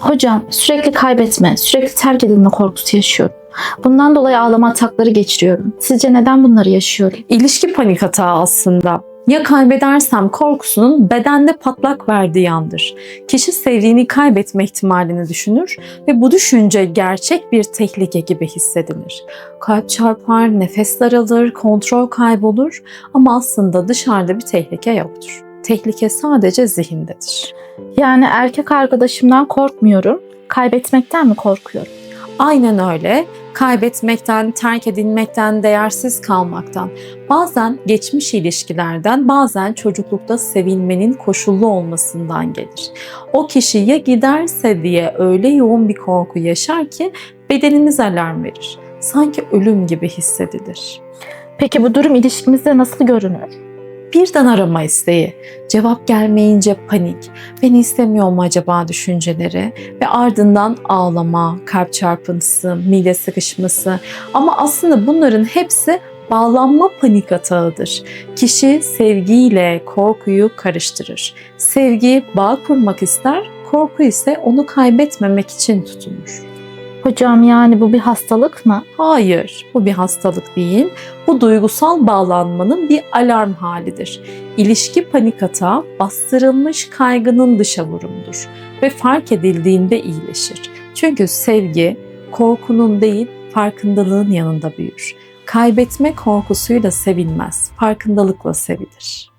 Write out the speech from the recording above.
Hocam sürekli kaybetme, sürekli terk edilme korkusu yaşıyorum. Bundan dolayı ağlama atakları geçiriyorum. Sizce neden bunları yaşıyorum? İlişki panik atağı aslında. Ya kaybedersem korkusunun bedende patlak verdiği andır. Kişi sevdiğini kaybetme ihtimalini düşünür ve bu düşünce gerçek bir tehlike gibi hissedilir. Kalp çarpar, nefes daralır, kontrol kaybolur ama aslında dışarıda bir tehlike yoktur. Tehlike sadece zihindedir. Yani erkek arkadaşımdan korkmuyorum, kaybetmekten mi korkuyorum? Aynen öyle. Kaybetmekten, terk edilmekten, değersiz kalmaktan, bazen geçmiş ilişkilerden, bazen çocuklukta sevilmenin koşullu olmasından gelir. O kişi ya giderse diye öyle yoğun bir korku yaşar ki bedenimiz alarm verir. Sanki ölüm gibi hissedilir. Peki bu durum ilişkimizde nasıl görünür? Birden arama isteği, cevap gelmeyince panik, beni istemiyor mu acaba düşünceleri ve ardından ağlama, kalp çarpıntısı, mide sıkışması ama aslında bunların hepsi bağlanma panik atağıdır. Kişi sevgiyle korkuyu karıştırır. Sevgi bağ kurmak ister, korku ise onu kaybetmemek için tutunur. Hocam yani bu bir hastalık mı? Hayır, bu bir hastalık değil. Bu duygusal bağlanmanın bir alarm halidir. İlişki panik atağı bastırılmış kaygının dışa vurumudur ve fark edildiğinde iyileşir. Çünkü sevgi korkunun değil, farkındalığın yanında büyür. Kaybetme korkusuyla sevilmez, farkındalıkla sevilir.